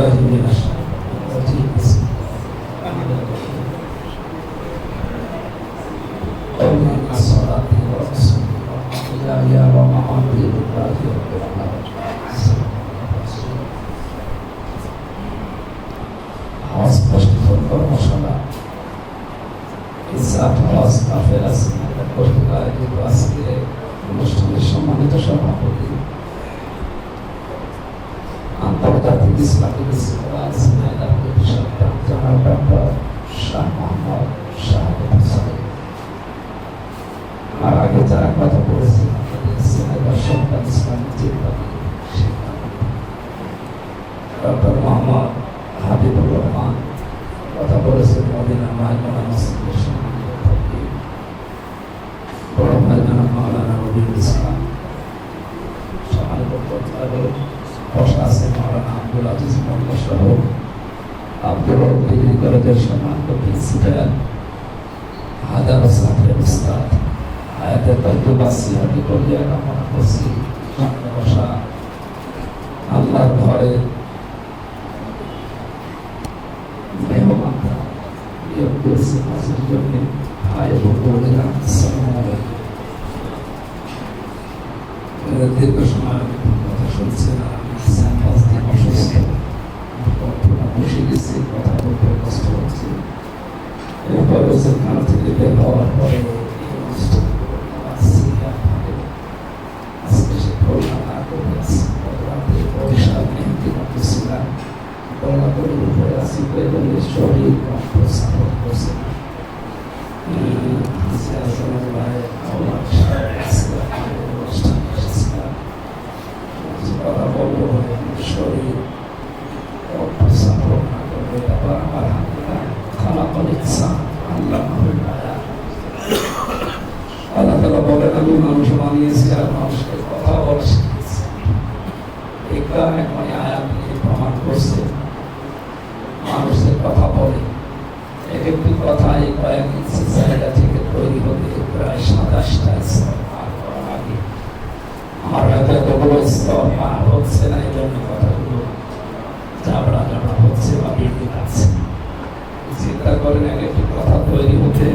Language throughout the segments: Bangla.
কোরআন নিয়ে আসা ঠিক আছে অনুষ্ঠানের সম্মানিত সভাপতি ইসলামিক ইসলাম জনাব ডক্টর শাহ মোহাম্মদ শাহাদ হোসেন আর আগে যারা কথা বলেছেন সিনেমার সন্তান ইসলামিক চিন্তাবিদ ডক্টর মোহাম্মদ হাবিবুর রহমান কথা বলেছেন মদিনা খতিব। বড় ভাই জনাব মাওলানা রবিউল ইসলাম সম্মানিত প্রতিপাদক বসা আছে মাওলানা আব্দুল আজিজ মোল্লা আব্দুল ডিগ্রি কলেজের সম্মানিত প্রিন্সিপাল, হাজার ছাত্রের উস্তাদ, হায়াতের তর্জবাসী হাতি কলিয়া কামনা করছি সামনে বসা আল্লাহর ঘরে মেহমানরা নিয়োগ জন্য ভাই এবং বোনেরা দীর্ঘ সময় কথা শুনছেন আর আমি চার পাঁচ দিন অসুস্থ কণ্ঠটা বসে গেছে কথা বলতে কষ্ট হচ্ছে এরপর বছর কান থেকে বের হওয়ার পরে এই অনুষ্ঠানগুলো আমার সিরিয়া থাকে। আজকে সে করোনা না করে আছে গত রাতে বরিশাল মেহেন্দি করতেছিলাম গলা করে উপরে আসি এবং শরীর কণ্ঠ সাপোর্ট করছে না কথা বলব শরীর কণ্ঠ সাপোর্ট না করবে আবার আমার খালা ইচ্ছা আল্লাহ আল্লাহ তালা বলেন আমি মানুষ বানিয়েছি আর মানুষকে কথা বলা শিখিয়েছি এই কারণে মানে আয়াত প্রমাণ করছে, মানুষের কথা বলে। এক একটি কথা এই কয়েক ইঞ্চি জায়গা থেকে তৈরি হতে প্রায় সাতাশটা স্তর পার করা লাগে আমার হয়তো এতগুলো স্তর পার হচ্ছে না এই জন্য কথাগুলো জাবড়া জাবড়া হচ্ছে বা বেঁধে যাচ্ছে চিন্তা করেন এক একটি কথা তৈরি হতে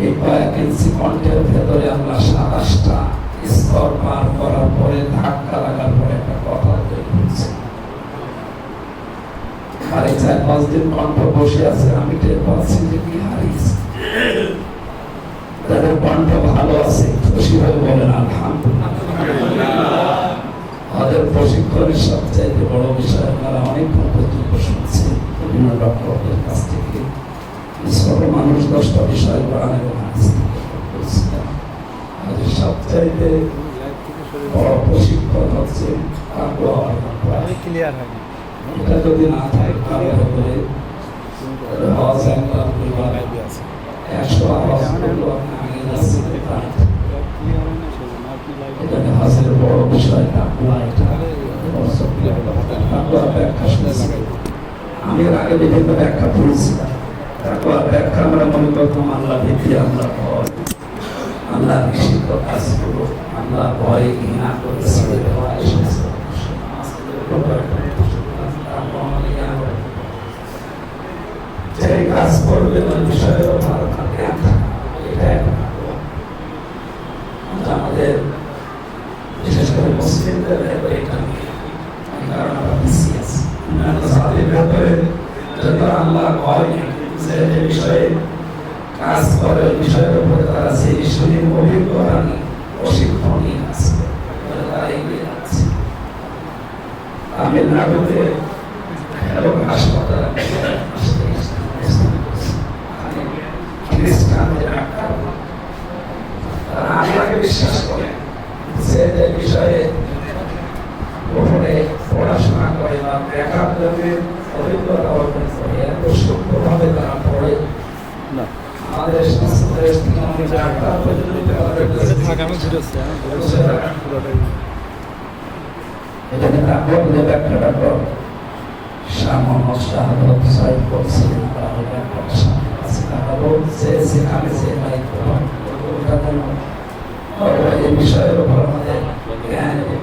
এই কয়েক ইঞ্চি কণ্ঠের ভেতরে আমরা সাতাশটা স্তর পার করার পরে, ধাক্কা লাগার পরে একটা কথা তৈরি আর পাঁচ দিন কণ্ঠ বসে আছে, আমি টের পাচ্ছি যে কি হারিয়েছে। তাদের কণ্ঠ ভালো আছে, খুশি হয়ে বলেন, আলহামদুলিল্লাহ। আমাদের প্রশিক্ষণের সবচাইতে বড় বিষয় আপনারা অনেকক্ষণ পর্যন্ত শুনছেন বিভিন্ন ডক্টরদের কাছ থেকে। ছোট মানুষ দশটা বিষয় কোরআন আজ বড় প্রশিক্ষণ হচ্ছে হয়নি। এটা যদি না থাকে তাহলে হবে হজ দুইবার একশো আপনি আগে প্রাণ এখানে। হজের বড় বিষয় এটা তাকওয়ার ব্যাখ্যা শুনেছি। আমি এর আগে বিভিন্ন ব্যাখ্যা পড়েছিলাম তাকওয়ার ব্যাখ্যা আমরা মনে করতাম আল্লাহ ভীতি আল্লাহ আল্লাহ নিষিদ্ধ কাজগুলো আল্লাহ ভয় ঘৃণা করে ছেড়ে দেওয়া সমস্ত যে কাজ করবে। তাকওয়া। আমাদের, বিশেষ করে মুসলিমদের এটা আমরা ভয় বিষয়ে কাজ করে বিষয়ের উপরে তারা সেই বিষয়ে অভিজ্ঞতা নেই, প্রশিক্ষণই আছে। বলে তারা এগিয়ে যাচ্ছে তামিলনাড়ুতে এবং হাসপাতালে বিশ্বাস করে যে যে বিষয়ে উপরে পড়াশোনা করে বা ব্যাকআপ অভিজ্ঞতা অর্জন করে এত সূক্ষ্মভাবে তারা পড়ে না আমাদের শাস্ত্রের ডাক্তার পর্যন্ত তাদের কাছে আগামী ঘুরেছে পুরোটাই। এখানে তারপর যে ব্যাখ্যাটা কর মোহাম্মদ শাহাদত সাহেব সেখানে সে বিষয়ের উপর আমাদের জ্ঞান এবং